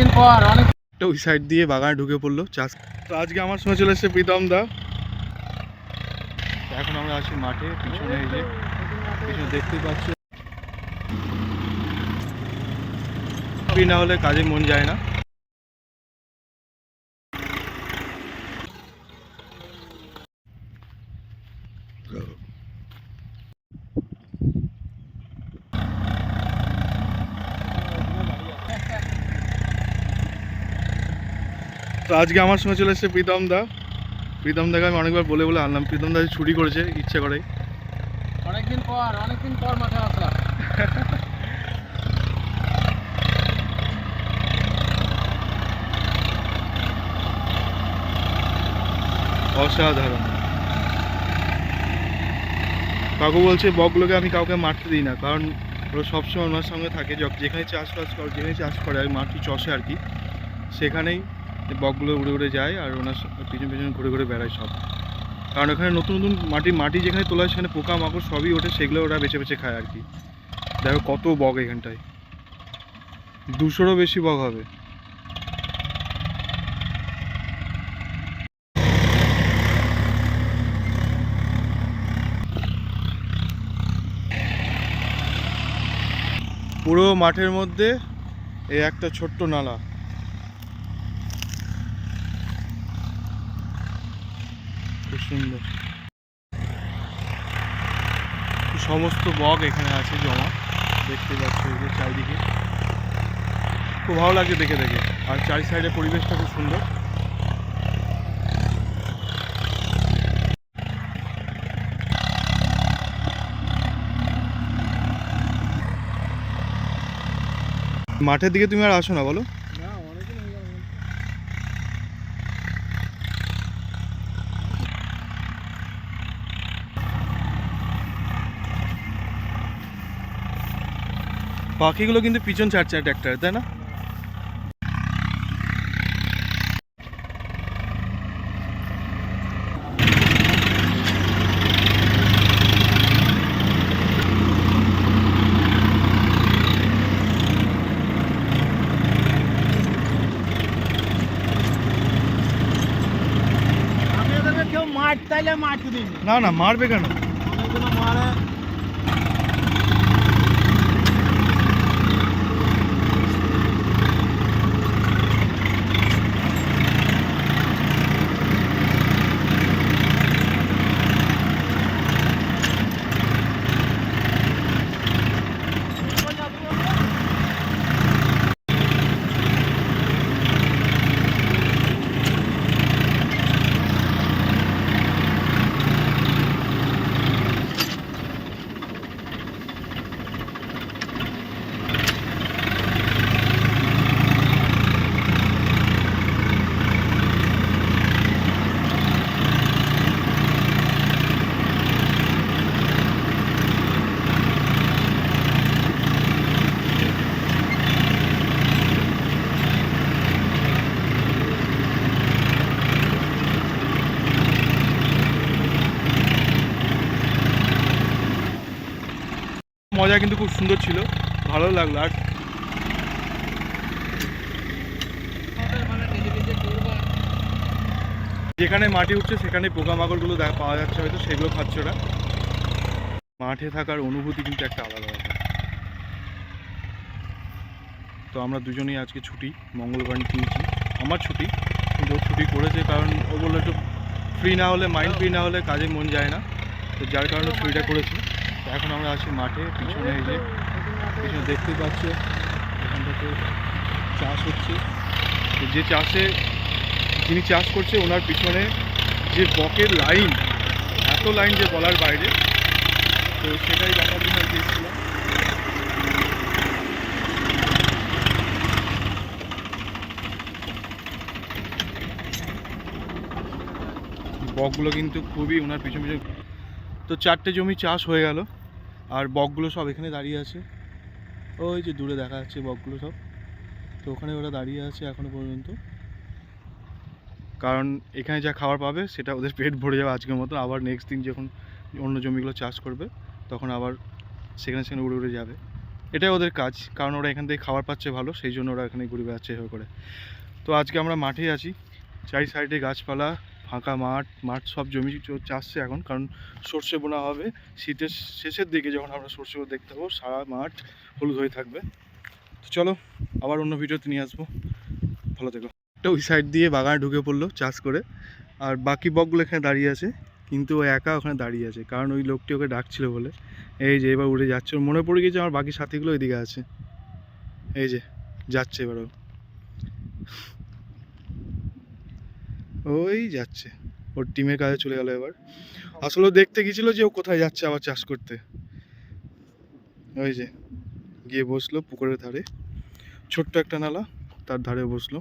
অনেকদিন পর, অনেক ওই সাইড দিয়ে বাগানে ঢুকে পড়ল, চাষ তো আজকে আমার সঙ্গে চলে এসেছে প্রীতম দা। এখন আমরা আছি মাঠে, পিছনে এই যে, পিছনে দেখতেই পাচ্ছ না হলে কাজে মন যায় না। তো আজকে আমার সঙ্গে চলে এসেছে প্রীতম দা। প্রীতম দাকে আমি অনেকবার বলে বলে আনলাম। প্রীতম দা ছুটি করেছে ইচ্ছে করে। অনেকদিন পর অনেকদিন পর মাঠে আসলাম। অসাধারণ। কাকু বলছে বকগুলোকে আমি কাউকে মারতে দিই না কারণ ওরা সবসময় ওনার সঙ্গে থাকে। যখ- যেখানে চাষ বাস করে যেখানে চাষ করে আর মাটি চষে আর কি। সেখানেই বকগুলো উড়ে উড়ে যায় আর ওনার পিছন পিছন ঘুরে ঘুরে বেড়ায় সব। কারণ ওখানে নতুন নতুন মাটি মাটি যেখানে তোলা হয় সেখানে পোকা মাকড় সবই ওঠে, সেগুলো ওরা বেছে বেছে খায় আর কি। দেখো কত বক এখানটায়। দুশোরও বেশি বক হবে। পুরো মাঠের মধ্যে এই একটা ছোট্ট নালা। খুব সুন্দর। সমস্ত বগ এখানে আছে জমা। দেখতে পাচ্ছ এই যে চারিদিকে। খুব ভালো লাগছে দেখে দেখে। আর চারি সাইডে পরিবেশটা খুব সুন্দর। মাঠের দিকে তুমি আর আসো না, বলো না অনেকদিন হয়ে গেল পাখিগুলো কিন্তু পিছন ছাড়ছে ট্র্যাক্টর তাই না? না না মারবে কেন? মারে। মজা কিন্তু খুব সুন্দর ছিল। ভালো লাগল। আর যেখানে মাটি উঠছে, সেখানে পোকামাকড়গুলো দেখা পাওয়া যাচ্ছে হয়তো, সেগুলো খাচ্ছে ওরা। মাঠে থাকার অনুভূতি কিন্তু একটা আলাদা ব্যাপার। তো আমরা দুজনেই আজকে ছুটি, মঙ্গলবার কিনছি আমার ছুটি, কিন্তু ছুটি করেছে কারণ ও বলল একটু ফ্রি না হলে মাইন্ড ফ্রি না হলে কাজে মন যায় না। তো যার কারণে ছুটিটা করেছে। এখন আমরা আছি মাঠে, পিছনে এই যে, পিছনে দেখতেই পাচ্ছ এখানটাতে চাষ হচ্ছে। যে চাষে, যিনি চাষ করছে, ওনার পিছনে যে বকের লাইন, এত লাইন যে বলার বাইরে, তো সেটাই দেখার জন্য এসেছিলাম। বকগুলো কিন্তু খুবই, ওনার পিছনে পিছনে তো চারটে জমি চাষ হয়ে গেল। আর বকগুলো সব এখানে দাঁড়িয়ে আছে। ওই যে দূরে দেখা যাচ্ছে বকগুলো সব। তো ওখানে ওরা দাঁড়িয়ে আছে এখনও পর্যন্ত। কারণ এখানে যা খাবার পাবে সেটা ওদের পেট ভরে যাবে আজকের মতো আবার নেক্সট দিন যখন অন্য জমিগুলো চাষ করবে, তখন আবার সেখানে সেখানে উড়ে উড়ে যাবে। এটাই ওদের কাজ। কারণ ওরা এখান থেকে খাবার পাচ্ছে ভালো, সেই জন্য ওরা এখানে ঘুরে বেড়াচ্ছে এভাবে করে। তো আজকে আমরা মাঠে আছি। চারি সাইডে গাছপালা ফাঁকা মাঠ মাঠ সব জমি চাষছে এখন, কারণ সর্ষে বোনা হবে। শীতের শেষের দিকে যখন আমরা সর্ষে দেখতে পাবো, সারা মাঠ হলুদ হয়ে থাকবে। তো চলো, আবার অন্য ভিডিওতে নিয়ে আসব। ভালো থেকো। একটা ওই সাইড দিয়ে বাগানে ঢুকে পড়ল চাষ করে, আর বাকি বকগুলো এখানে দাঁড়িয়ে আছে, কিন্তু ও একা ওখানে দাঁড়িয়ে আছে, কারণ ওই লোকটি ওকে ডাকছিল বলে। এই যে এবার উড়ে যাচ্ছে, ওর মনে পড়ে গেছে আমার বাকি সাথীগুলো ওইদিকে আছে। এই যে, যাচ্ছে এবার ও। ওই যাচ্ছে। ওর টিমের কাজে চলে গেল এবার। আসলে দেখতে গেছিল যে ও কোথায় যাচ্ছে আবার চাষ করতে। ওই যে, গিয়ে বসল পুকুরের ধারে। ছোট্ট একটা নালা, তার ধারে বসল।